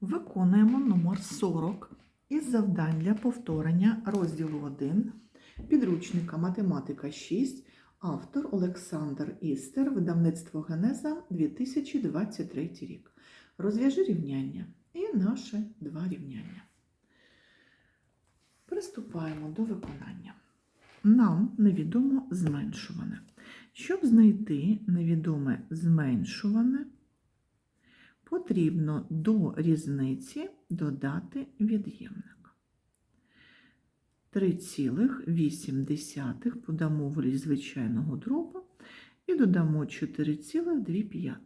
Виконуємо номер 40 із завдань для повторення розділу 1 підручника Математика 6, автор Олександр Істер, видавництво Генеза 2023 рік. Розв'яжи рівняння і наші два рівняння. Приступаємо до виконання. Нам невідомо зменшуване. Щоб знайти невідоме зменшуване, потрібно до різниці додати від'ємник. 3,8 подамо в звичайного дроба і додамо 4,2.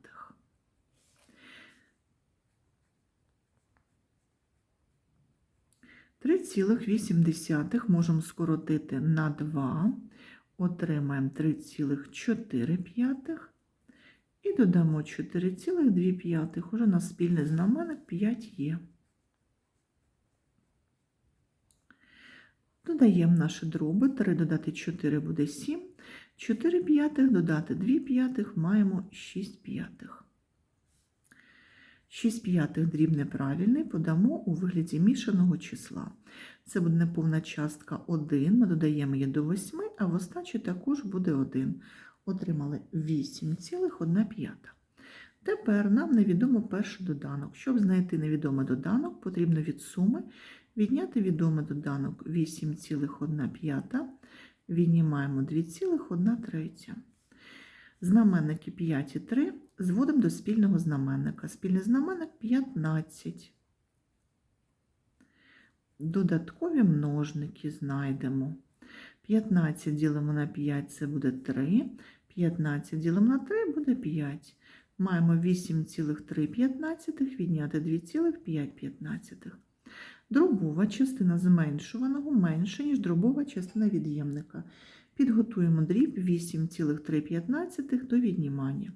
3,8 можемо скоротити на 2, отримаємо 3,4 і додамо 4,2. Уже на спільний знаменник 5 є. Додаємо наші дроби. 3 додати 4 буде 7. 4 п'ятих додати 2 п'ятих маємо 6 п'ятих. 6 п'ятих дріб неправильний подамо у вигляді мішаного числа. Це буде неповна частка 1, ми додаємо її до 8, а в остачі також буде 1. Отримали 8,1 Тепер нам невідомо перший доданок. Щоб знайти невідомий доданок, потрібно від суми відняти відомий доданок 8,1 віднімаємо 2,1 Знаменники 5 і 3 зводимо до спільного знаменника. Спільний знаменник 15. Додаткові множники знайдемо. 15 ділимо на 5 це буде 3. 15 ділимо на 3 буде 5. Маємо 8,3 відняти 2,5. Дробова частина зменшуваного менше, ніж дробова частина від'ємника. Підготуємо дріб 8,3 до віднімання.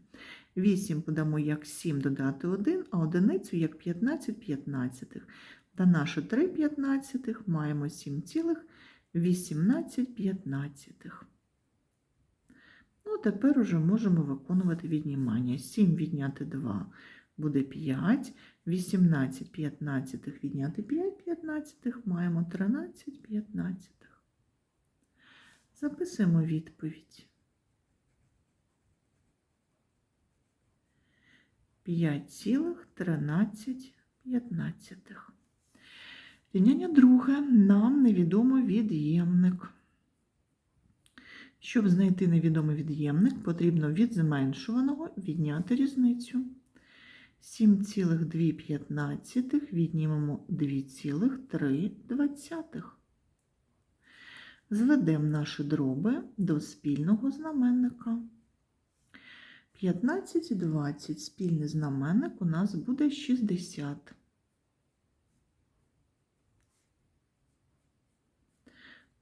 8 подамо як 7 додати 1, а одиницю як 15 п'ятнадцятих. Та наше 3 п'ятнадцятих маємо 7,18 п'ятнадцятих. Ну, тепер уже можемо виконувати віднімання. 7 відняти 2 буде 5, 18 п'ятнадцятих відняти 5 п'ятнадцятих маємо 13 п'ятнадцятих. Записуємо відповідь. 5,13. Рівняння друге нам невідомо від'ємник. Щоб знайти невідомий від'ємник, потрібно від зменшуваного відняти різницю. 7,2 віднімемо 2,3. Зведемо наші дроби до спільного знаменника. 15 і 20 спільний знаменник у нас буде 60.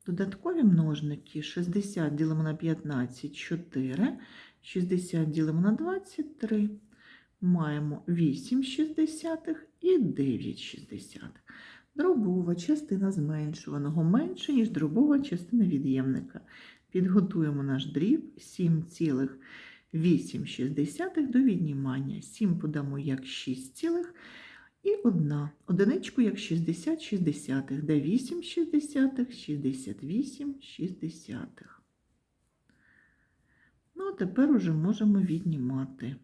Додаткові множники 60 ділимо на 15 4, 60 ділимо на 23. Маємо 8 шістдесятих і 9 шістдесятих. Дробова частина зменшуваного менше, ніж дробова частина від'ємника. Підготуємо наш дріб 7,8 до віднімання. 7 подамо як 6, цілих і 1. Одиничку як 60 шістдесятих, де 8 шістдесятих, 68 шістдесятих. Ну, а тепер уже можемо віднімати.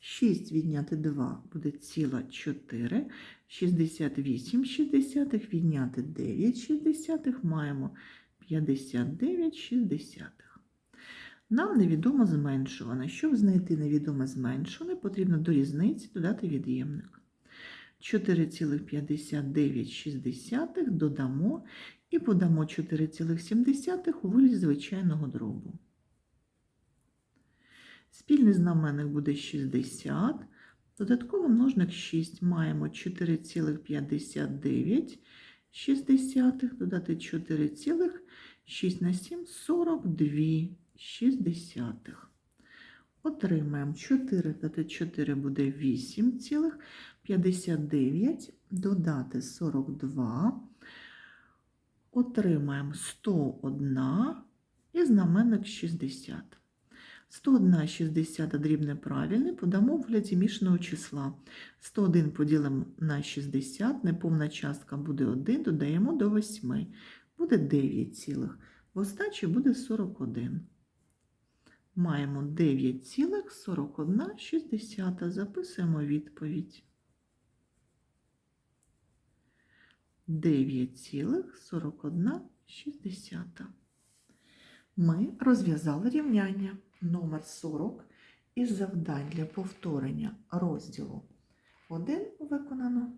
6 відняти 2 буде ціла 4, 68 шістдесятих відняти 9 шістдесятих маємо 59 шістдесятих. Нам невідомо зменшуване. Щоб знайти невідоме зменшуване, потрібно до різниці додати від'ємник. 4,59 додамо і подамо 4,7 у вигляді звичайного дробу. Спільний знаменник буде 60. Додатково множник 6 маємо 4,59, 60, додати 4,6 на 7 42 шістдесятих. Отримаємо 4 додати 4 буде 8,59, додати 42. Отримаємо 101 і знаменник 60. 101,6 дрібне правильне подамо в вигляді мішаного числа. 101 поділимо на 60, неповна частка буде 1, додаємо до 8. Буде 9 цілих. В остачі буде 41. Маємо 9,41. Записуємо відповідь. 9,41. Ми розв'язали рівняння номер 40 із завдань для повторення розділу 1 виконано